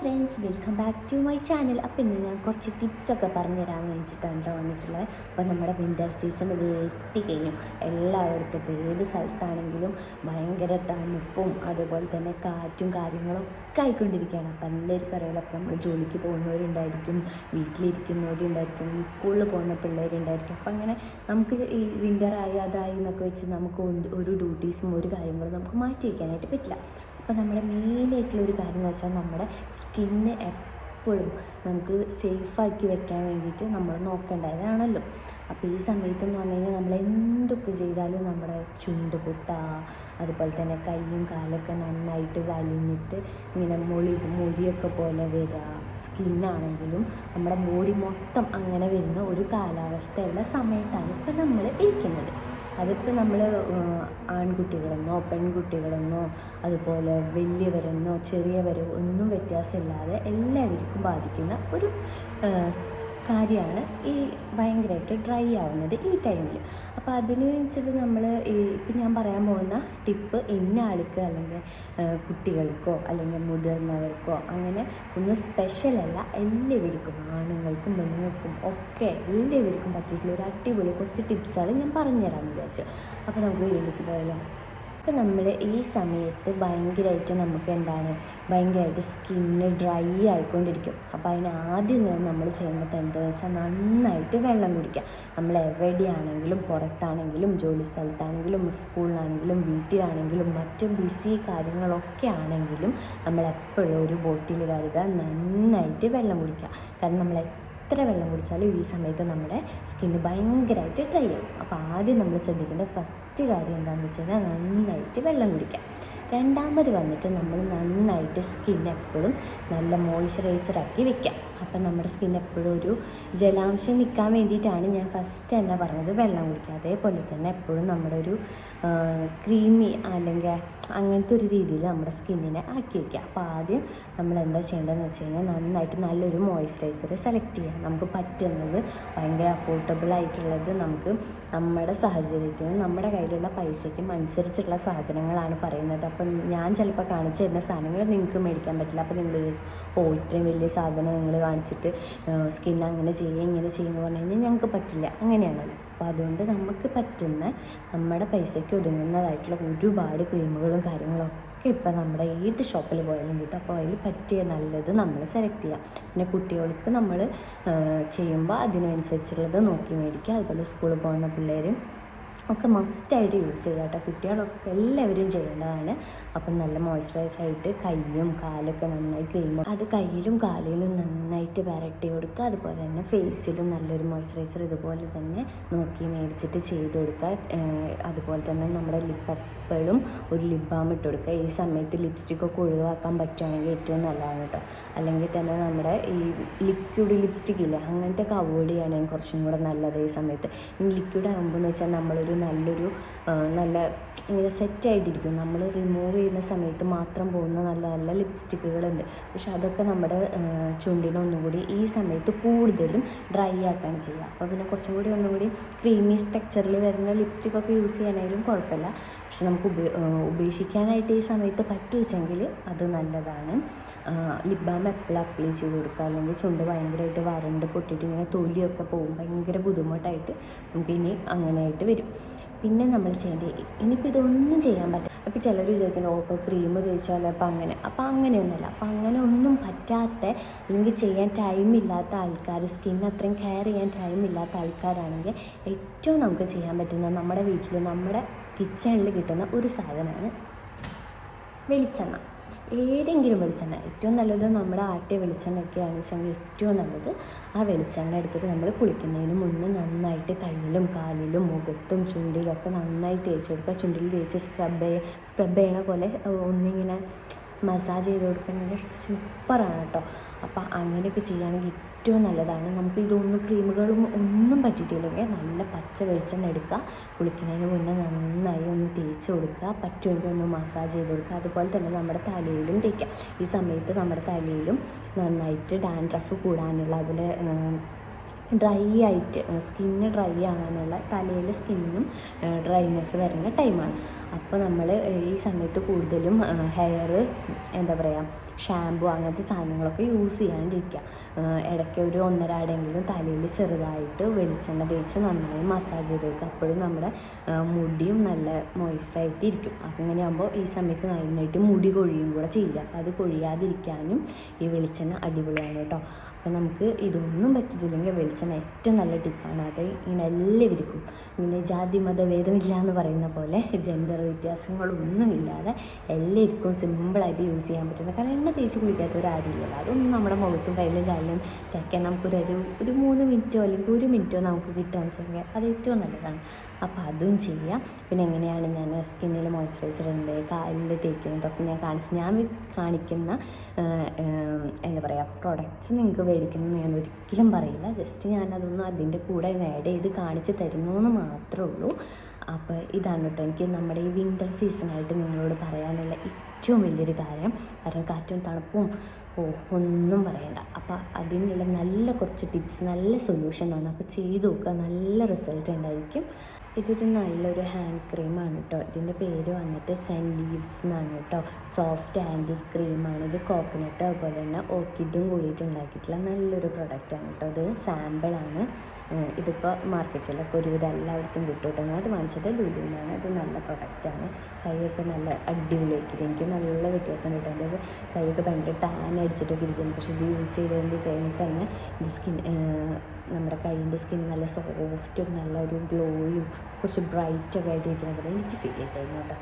Friends welcome back to my channel അപ്പോൾ ഇന്ന് ഞാൻ കുറച്ച് ടിപ്സൊക്കെ പറഞ്ഞു തരാമെന്ന് വെച്ചിട്ടാണ് വന്നിട്ടുള്ളത്. അപ്പോൾ നമ്മുടെ വിന്റർ സീസൺ ഇത് എത്തിക്കഴിഞ്ഞു എല്ലായിടത്തും ഇപ്പോൾ ഏത് സ്ഥലത്താണെങ്കിലും ഭയങ്കര തണുപ്പും അതുപോലെ തന്നെ കാറ്റും കാര്യങ്ങളും ഒക്കെ ആയിക്കൊണ്ടിരിക്കുകയാണ്. അപ്പോൾ എല്ലാവർക്കും അറിയാലോ അപ്പോൾ നമ്മൾ ജോലിക്ക് പോകുന്നവരുണ്ടായിരിക്കും വീട്ടിലിരിക്കുന്നവരുണ്ടായിരിക്കും സ്കൂളിൽ പോകുന്ന പിള്ളേരുണ്ടായിരിക്കും. അപ്പം അങ്ങനെ നമുക്ക് ഈ വിന്റർ ആയി അതായി എന്നൊക്കെ വെച്ച് നമുക്ക് ഒരു ഡ്യൂട്ടീസും ഒരു കാര്യങ്ങളും നമുക്ക് മാറ്റി വയ്ക്കാനായിട്ട് പറ്റില്ല. അപ്പോൾ നമ്മുടെ മെയിനായിട്ടുള്ള ഒരു കാര്യം എന്ന് വെച്ചാൽ നമ്മുടെ സ്കിന്ന് എപ്പോഴും നമുക്ക് സേഫാക്കി വെക്കാൻ വേണ്ടിയിട്ട് നമ്മൾ നോക്കേണ്ടതാണല്ലോ. അപ്പോൾ ഈ സമയത്തെന്ന് പറഞ്ഞു കഴിഞ്ഞാൽ നമ്മൾ എന്തൊക്കെ ചെയ്താലും നമ്മുടെ ചുണ്ട് പൊട്ട അതുപോലെ തന്നെ കൈയും കാലൊക്കെ നന്നായിട്ട് വലിഞ്ഞിട്ട് ഇങ്ങനെ മൊളി മുരിയൊക്കെ പോലെ വരിക സ്കിന്നാണെങ്കിലും നമ്മുടെ ബോഡി മൊത്തം അങ്ങനെ വരുന്ന ഒരു കാലാവസ്ഥയുള്ള സമയത്താണ് ഇപ്പം നമ്മൾ ഇരിക്കുന്നത്. അതിപ്പോൾ നമ്മൾ ആൺകുട്ടികളെന്നോ പെൺകുട്ടികളെന്നോ അതുപോലെ വലിയവരെന്നോ ചെറിയവരോ ഒന്നും വ്യത്യാസമില്ലാതെ എല്ലാവർക്കും ബാധിക്കുന്ന ഒരു കാര്യമാണ് ഈ ഭയങ്കരമായിട്ട് ഡ്രൈ ആവുന്നത് ഈ ടൈമിൽ അപ്പോൾ അതിന് വെച്ചിട്ട് നമ്മൾ ഈ ഇപ്പം ഞാൻ പറയാൻ പോകുന്ന ടിപ്പ് ഇന്ന ആൾക്ക് അല്ലെങ്കിൽ കുട്ടികൾക്കോ അല്ലെങ്കിൽ മുതിർന്നവർക്കോ അങ്ങനെ ഒന്നും സ്പെഷ്യലല്ല എല്ലാവർക്കും ആണുങ്ങൾക്കും പെണ്ണുങ്ങൾക്കും ഒക്കെ എല്ലാവർക്കും പറ്റിയിട്ടുള്ള ഒരു അടിപൊളി കുറച്ച് ടിപ്സാണ് ഞാൻ പറഞ്ഞുതരാമെന്ന് വിചാരിച്ചു. അപ്പോൾ നമുക്ക് വീട്ടിലേക്ക് പോയാലോ? അപ്പോൾ നമ്മൾ ഈ സമയത്ത് ഭയങ്കരമായിട്ട് നമുക്ക് എന്താണ് ഭയങ്കരമായിട്ട് സ്കിന്ന് ഡ്രൈ ആയിക്കൊണ്ടിരിക്കും. അപ്പോൾ അതിന് ആദ്യം തന്നെ നമ്മൾ ചെയ്യേണ്ടത് എന്താണെന്ന് വെച്ചാൽ നന്നായിട്ട് വെള്ളം കുടിക്കുക. നമ്മൾ എവിടെയാണെങ്കിലും പുറത്താണെങ്കിലും ജോലി സ്ഥലത്താണെങ്കിലും സ്കൂളിലാണെങ്കിലും വീട്ടിലാണെങ്കിലും മറ്റ് ബിസി കാര്യങ്ങളൊക്കെ ആണെങ്കിലും നമ്മൾ എപ്പോഴും ഒരു ബോട്ടിൽ കരുതുക നന്നായിട്ട് വെള്ളം കുടിക്കുക. കാരണം നമ്മൾ എത്ര വെള്ളം കുടിച്ചാലും ഈ സമയത്ത് നമ്മുടെ സ്കിന്ന് ഭയങ്കരമായിട്ട് ഡ്രൈ ആവും. അപ്പോൾ ആദ്യം നമ്മൾ ശ്രദ്ധിക്കേണ്ട ഫസ്റ്റ് കാര്യം എന്താണെന്ന് വെച്ച് കഴിഞ്ഞാൽ നന്നായിട്ട് വെള്ളം കുടിക്കുക. രണ്ടാമത് വന്നിട്ട് നമ്മൾ നന്നായിട്ട് സ്കിൻ നല്ല മോയ്സ്ചറൈസറാക്കി വെക്കുക. അപ്പം നമ്മുടെ സ്കിൻ എപ്പോഴും ഒരു ജലാംശം നിൽക്കാൻ വേണ്ടിയിട്ടാണ് ഞാൻ ഫസ്റ്റ് തന്നെ പറഞ്ഞത്. വെള്ളം കുടിക്കുക. അതേപോലെ തന്നെ എപ്പോഴും നമ്മുടെ ഒരു ക്രീമി അല്ലെങ്കിൽ അങ്ങനത്തെ ഒരു രീതിയിൽ നമ്മുടെ സ്കിന്നിനെ ആക്കി വയ്ക്കുക. അപ്പോൾ ആദ്യം നമ്മൾ എന്താ ചെയ്യേണ്ടതെന്ന് വെച്ച് കഴിഞ്ഞാൽ നന്നായിട്ട് നല്ലൊരു മോയ്സ്ചറൈസർ സെലക്ട് ചെയ്യുക. നമുക്ക് പറ്റുന്നത് ഭയങ്കര അഫോർഡബിൾ ആയിട്ടുള്ളത് നമുക്ക് നമ്മുടെ സാഹചര്യത്തിനും നമ്മുടെ കയ്യിലുള്ള പൈസയ്ക്കും അനുസരിച്ചുള്ള സാധനങ്ങളാണ് പറയുന്നത്. അപ്പം ഞാൻ ചിലപ്പോൾ കാണിച്ചു തരുന്ന സാധനങ്ങൾ നിങ്ങൾക്ക് മേടിക്കാൻ പറ്റില്ല. അപ്പോൾ നിങ്ങൾ ഓ ഇത്രയും വലിയ സാധനം നിങ്ങൾ കാണിച്ചിട്ട് സ്കിൻ അങ്ങനെ ചെയ്യുക ഇങ്ങനെ ചെയ്യുമെന്ന് പറഞ്ഞു കഴിഞ്ഞാൽ ഞങ്ങൾക്ക് പറ്റില്ല. അങ്ങനെയാണല്ലോ അപ്പോൾ അതുകൊണ്ട് നമുക്ക് പറ്റുന്ന നമ്മുടെ പൈസയ്ക്ക് ഒതുങ്ങുന്നതായിട്ടുള്ള ഒരുപാട് ക്രീമുകളും കാര്യങ്ങളും ഒക്കെ ഇപ്പം നമ്മുടെ ഏത് ഷോപ്പിൽ പോയാലും കിട്ടും. അപ്പോൾ അതിൽ പറ്റിയ നല്ലത് നമ്മൾ സെലക്ട് ചെയ്യാം പിന്നെ കുട്ടികൾക്ക് നമ്മൾ ചെയ്യുമ്പോൾ അതിനനുസരിച്ചുള്ളത് നോക്കി മേടിക്കുക. അതുപോലെ സ്കൂളിൽ പോകുന്ന പിള്ളേർ ഒക്കെ മസ്റ്റായിട്ട് യൂസ് ചെയ്യുക കേട്ടോ കുട്ടികളൊക്കെ എല്ലാവരും ചെയ്യേണ്ടതാണ്. അപ്പം നല്ല മോയ്സ്ചറൈസ് ആയിട്ട് കൈയും കാലൊക്കെ നന്നായി ക്രീം അത് കയ്യിലും കാലിലും നന്നായിട്ട് വരട്ടി കൊടുക്കുക. അതുപോലെ തന്നെ ഫേസിലും നല്ലൊരു മോയ്സ്ചറൈസർ ഇതുപോലെ തന്നെ നോക്കി മേടിച്ചിട്ട് ചെയ്ത് കൊടുക്കുക. അതുപോലെ തന്നെ നമ്മുടെ ലിപ്പ് എപ്പോഴും ഒരു ലിപ് ബാം ഇട്ട് കൊടുക്കുക. ഈ സമയത്ത് ലിപ്സ്റ്റിക് ഒക്കെ ഒഴിവാക്കാൻ പറ്റുകയാണെങ്കിൽ ഏറ്റവും നല്ലതാണ് കേട്ടോ. അല്ലെങ്കിൽ തന്നെ നമ്മുടെ ഈ ലിക്വിഡ് ലിപ്സ്റ്റിക് ഇല്ലേ അങ്ങനത്തെ ഒക്കെ അവോയ്ഡ് ചെയ്യുകയാണെങ്കിൽ കുറച്ചും കൂടെ നല്ലത് ഈ സമയത്ത്. ലിക്വിഡ് ആകുമ്പോൾ എന്ന് വെച്ചാൽ നമ്മളൊരു നല്ലൊരു നല്ല ഇങ്ങനെ സെറ്റായിട്ടിരിക്കും നമ്മൾ റിമൂവ് ചെയ്യുന്ന സമയത്ത് മാത്രം പോകുന്ന നല്ല നല്ല ലിപ്സ്റ്റിക്കുകളുണ്ട് പക്ഷെ അതൊക്കെ നമ്മുടെ ചുണ്ടിനൊന്നും കൂടി ഈ സമയത്ത് കൂടുതലും ഡ്രൈ ആക്കുകയാണ് ചെയ്യുക. അപ്പോൾ പിന്നെ കുറച്ചും കൂടി ഒന്നും കൂടി ക്രീമി ടെക്സ്ചറിൽ വരുന്ന ലിപ്സ്റ്റിക്കൊക്കെ യൂസ് ചെയ്യാനായാലും കുഴപ്പമില്ല. പക്ഷെ നമുക്ക് ഉപ ഉപേക്ഷിക്കാനായിട്ട് ഈ സമയത്ത് പറ്റുവെച്ചെങ്കിൽ അത് നല്ലതാണ്. ലിപ് ബാം എപ്പോഴും അപ്ലൈ ചെയ്ത് കൊടുക്കുക? അല്ലെങ്കിൽ ചുണ്ട് ഭയങ്കരമായിട്ട് വരണ്ട് പൊട്ടിയിട്ട് ഇങ്ങനെ തൊലിയൊക്കെ പോകും. ഭയങ്കര ബുദ്ധിമുട്ടായിട്ട് നമുക്ക് ഇനി അങ്ങനെയായിട്ട് വരും. പിന്നെ നമ്മൾ ചെയ്യേണ്ടത് ഇനിയിപ്പോൾ ഇതൊന്നും ചെയ്യാൻ പറ്റില്ല അപ്പോൾ ചിലർ വിചാരിക്കുന്നത് ഓ ഇപ്പോൾ ക്രീം തേച്ചാൽ അപ്പോൾ അങ്ങനെ അപ്പോൾ അങ്ങനെയൊന്നുമല്ല അപ്പോൾ അങ്ങനെ ഒന്നും പറ്റാത്ത അല്ലെങ്കിൽ ചെയ്യാൻ ടൈം ഇല്ലാത്ത ആൾക്കാർ സ്കിൻ അത്രയും കെയർ ചെയ്യാൻ ടൈം ഇല്ലാത്ത ആൾക്കാരാണെങ്കിൽ ഏറ്റവും നമുക്ക് ചെയ്യാൻ പറ്റുന്ന നമ്മുടെ വീട്ടിൽ നമ്മുടെ കിച്ചണിൽ കിട്ടുന്ന ഒരു സാധനമാണ് വെളിച്ചെണ്ണ. ഏതെങ്കിലും വെളിച്ചെണ്ണ. ഏറ്റവും നല്ലത് നമ്മുടെ ആട്ടിയ വെളിച്ചെണ്ണയൊക്കെയാണ് വെച്ചെങ്കിൽ ഏറ്റവും നല്ലത് ആ വെളിച്ചെണ്ണ എടുത്തിട്ട് നമ്മൾ കുളിക്കുന്നതിന് മുന്നേ നന്നായിട്ട് കയ്യിലും കാലിലും മുഖത്തും ചുണ്ടിലും ഒക്കെ നന്നായി തേച്ച് കൊടുക്കുക. ചുണ്ടിൽ തേച്ച് സ്ക്രബ് സ്ക്രബ് ചെയ്യണ പോലെ ഒന്നിങ്ങനെ മസാജ് ചെയ്ത് കൊടുക്കുന്നത് സൂപ്പറാണ് കേട്ടോ അപ്പോൾ അങ്ങനെയൊക്കെ ചെയ്യുകയാണെങ്കിൽ ഏറ്റവും നല്ലതാണ്. നമുക്ക് ഇതൊന്നും ക്രീമുകളും ഒന്നും പറ്റിയിട്ടില്ലെങ്കിൽ നല്ല പച്ച വെളിച്ചെണ്ണ എടുക്കുക. കുളിക്കുന്നതിന് മുന്നേ നന്നായി ഒന്ന് തേച്ച് കൊടുക്കുക. പറ്റുമെങ്കിൽ ഒന്ന് മസാജ് ചെയ്ത് കൊടുക്കുക. അതുപോലെ തന്നെ നമ്മുടെ തലയിലും തേക്കുക. ഈ സമയത്ത് നമ്മുടെ തലയിലും നന്നായിട്ട് ഡാൻഡ്രഫ് കൂടാനുള്ള അതുപോലെ ഡ്രൈ ആയിട്ട് സ്കിന്ന് ഡ്രൈ ആകാനുള്ള തലയിലെ സ്കിന്നും ഡ്രൈനെസ് വരുന്ന ടൈമാണ് അപ്പോൾ നമ്മൾ ഈ സമയത്ത് കൂടുതലും ഹെയർ എന്താ പറയുക ഷാമ്പു അങ്ങനത്തെ സാധനങ്ങളൊക്കെ യൂസ് ചെയ്യാണ്ടിരിക്കുക ഇടയ്ക്ക് ഒരു ഒന്നരാടെങ്കിലും തലയിൽ ചെറുതായിട്ട് വെളിച്ചെണ്ണ തേച്ച് നന്നായി മസാജ് ചെയ്ത് വെക്കുക അപ്പോഴും നമ്മുടെ മുടിയും നല്ല മോയ്സ്ചറായിട്ട് ഇരിക്കും. അപ്പം അങ്ങനെയാകുമ്പോൾ ഈ സമയത്ത് നന്നായിട്ട് മുടി കൊഴിയും കൂടെ ചെയ്യുക. അപ്പോൾ അത് കൊഴിയാതിരിക്കാനും ഈ വെളിച്ചെണ്ണ അടിപൊളിയാണ് കേട്ടോ. അപ്പം നമുക്ക് ഇതൊന്നും പറ്റിയില്ലെങ്കിൽ വെളിച്ചെണ്ണ ഏറ്റവും നല്ല ടിപ്പാണ് അത് ഇങ്ങനെ എല്ലാവർക്കും ഇങ്ങനെ ജാതി മത ഭേദമില്ല എന്ന് പറയുന്ന പോലെ ജെൻഡർ വ്യത്യാസങ്ങളൊന്നുമില്ലാതെ എല്ലാവർക്കും സിമ്പിളായിട്ട് യൂസ് ചെയ്യാൻ പറ്റുന്ന കാരണം എണ്ണ തേച്ച് കുളിക്കാത്തവരാരുമില്ലല്ലോ. അതൊന്നും നമ്മുടെ മുഖത്തും കയ്യിലും കാലിലും തയ്ക്കാൻ നമുക്കൊരു ഒരു മൂന്ന് മിനിറ്റോ അല്ലെങ്കിൽ ഒരു മിനിറ്റോ നമുക്ക് കിട്ടുകയെന്ന് വെച്ചെങ്കിൽ അത് ഏറ്റവും നല്ലതാണ്. അപ്പോൾ അതും ചെയ്യാം. പിന്നെ എങ്ങനെയാണ് ഞാൻ സ്കിന്നിൽ മോയ്സ്ചറൈസർ ഉണ്ട് കാലിൽ തേക്കുന്നതൊക്കെ ഞാൻ കാണിച്ച് ഞാൻ കാണിക്കുന്ന എന്താ പറയുക പ്രൊഡക്ട്സ് നിങ്ങൾക്ക് മേടിക്കണം ഞാൻ ഒരിക്കലും പറയില്ല. ജസ്റ്റ് ഞാനതൊന്നും അതിന്റെ കൂടെ ആഡ് ചെയ്ത് കാണിച്ച് തരുന്നു എന്ന് മാത്രമേ ഉള്ളൂ. അപ്പോൾ ഇതാണ് കേട്ടോ എനിക്ക് നമ്മുടെ ഈ വിന്റർ സീസണായിട്ട് നിങ്ങളോട് പറയാനുള്ള ഏറ്റവും വലിയൊരു കാര്യം. കാരണം കാറ്റും തണുപ്പും ഓ ഒന്നും പറയണ്ട. അപ്പോൾ അതിനുള്ള നല്ല കുറച്ച് ടിപ്സ് നല്ല സൊല്യൂഷനാണ് അപ്പോൾ ചെയ്ത് നോക്കുക. നല്ല റിസൾട്ട് ഉണ്ടായിരിക്കും. ഇതൊരു നല്ലൊരു ഹാൻഡ് ക്രീമാണ് കേട്ടോ ഇതിന്റെ പേര് വന്നിട്ട് സെൻ ലീവ്സ് എന്നാണ് കേട്ടോ സോഫ്റ്റ് ഹാൻഡ്സ് ക്രീമാണ് ഇത് കോക്കനട്ട് അതുപോലെ തന്നെ ഓർക്കിഡും കൂടിയിട്ട് ഉണ്ടാക്കിയിട്ടുള്ള നല്ലൊരു പ്രൊഡക്റ്റാണ് കേട്ടോ ഇത് സാമ്പിളാണ് ഇതിപ്പോൾ മാർക്കറ്റിലൊക്കെ ഒരുവിധം എല്ലായിടത്തും കേട്ടോ ഞാൻ അത് വാങ്ങിച്ചത് ലുലുവിനാണ് ഇത് നല്ല പ്രൊഡക്റ്റാണ് കൈയൊക്കെ നല്ല അടിപൊളിയാക്കിയിട്ട് എനിക്ക് നല്ല വ്യത്യാസം കിട്ടും. എന്റെ കൈയൊക്കെ ഭയങ്കര ടാൻ അടിച്ചിട്ടൊക്കെ ഇരിക്കുന്നു. പക്ഷേ ഇത് യൂസ് ചെയ്തുകൊണ്ട് കഴിഞ്ഞിട്ട് തന്നെ ഇത് സ്കിൻ നമ്മുടെ കൈയിന്റെ സ്കിൻ നല്ല സോഫ്റ്റും നല്ല ഒരു ഗ്ലോയും കുറച്ച് ബ്രൈറ്റൊക്കെ ആയിട്ട് ഇരിക്കുന്ന പോലെ എനിക്ക് ഫീൽ ചെയ്തായിരുന്നു കേട്ടോ.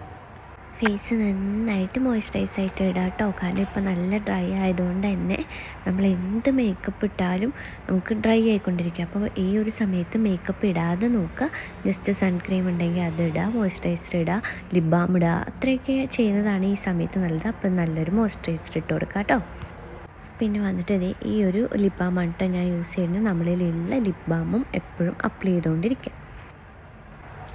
ഫേസ് നന്നായിട്ട് മോയ്സ്ചറൈസ് ആയിട്ട് ഇടാം കേട്ടോ. കാരണം ഇപ്പോൾ നല്ല ഡ്രൈ ആയതുകൊണ്ട് തന്നെ നമ്മൾ എന്ത് മേക്കപ്പ് ഇട്ടാലും നമുക്ക് ഡ്രൈ ആയിക്കൊണ്ടിരിക്കും. അപ്പോൾ ഈ ഒരു സമയത്ത് മേക്കപ്പ് ഇടാതെ നോക്കുക. ജസ്റ്റ് സൺക്രീം ഉണ്ടെങ്കിൽ അത് ഇടുക മോയ്സ്ചറൈസർ ഇടുക ലിബാം ഇടുക അത്രയൊക്കെ ചെയ്യുന്നതാണ് ഈ സമയത്ത് നല്ലത്. അപ്പം നല്ലൊരു മോയ്സ്ചറൈസർ ഇട്ട് കൊടുക്കുക കേട്ടോ. പിന്നെ വന്നിട്ട് ദേ ഈ ഒരു ലിപ് ബാമാണ് കേട്ടോ ഞാൻ യൂസ് ചെയ്യുന്നത്. നമ്മളിലുള്ള ലിപ് ബാമും എപ്പോഴും അപ്ലൈ ചെയ്തുകൊണ്ടിരിക്കുക.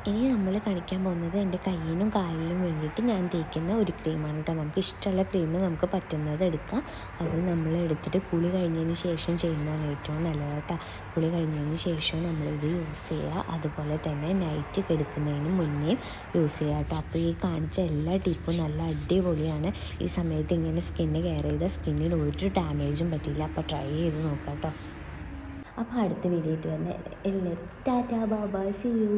ഇനി നമ്മൾ കാണിക്കാൻ പോകുന്നത് എന്റെ കയ്യിനും കാലിനും വേണ്ടിയിട്ട് ഞാൻ തേക്കുന്ന ഒരു ക്രീമാണ് കേട്ടോ. നമുക്ക് ഇഷ്ടമുള്ള ക്രീം നമുക്ക് പറ്റുന്നത് എടുക്കാം. അത് നമ്മൾ എടുത്തിട്ട് കുളി കഴിഞ്ഞതിന് ശേഷം ചെയ്യുന്നതാണ് ഏറ്റവും നല്ലത് കേട്ടോ. കുളി കഴിഞ്ഞതിന് ശേഷം നമ്മളിത് യൂസ് ചെയ്യുക. അതുപോലെ തന്നെ നൈറ്റ് കിടക്കുന്നതിന് മുന്നേ യൂസ് ചെയ്യുക കേട്ടോ. അപ്പോൾ ഈ കാണിച്ച എല്ലാ ടിപ്പും നല്ല അടിപൊളിയാണ്. ഈ സമയത്ത് ഇങ്ങനെ സ്കിന്ന് കെയർ ചെയ്താൽ സ്കിന്നിന് ഒരു ഡാമേജും പറ്റില്ല അപ്പോൾ ട്രൈ ചെയ്ത് നോക്കാം കേട്ടോ. അപ്പോൾ അടുത്ത വീഡിയോ തന്നെ എല്ലാവരും ടാറ്റാ ബാബാ സി യു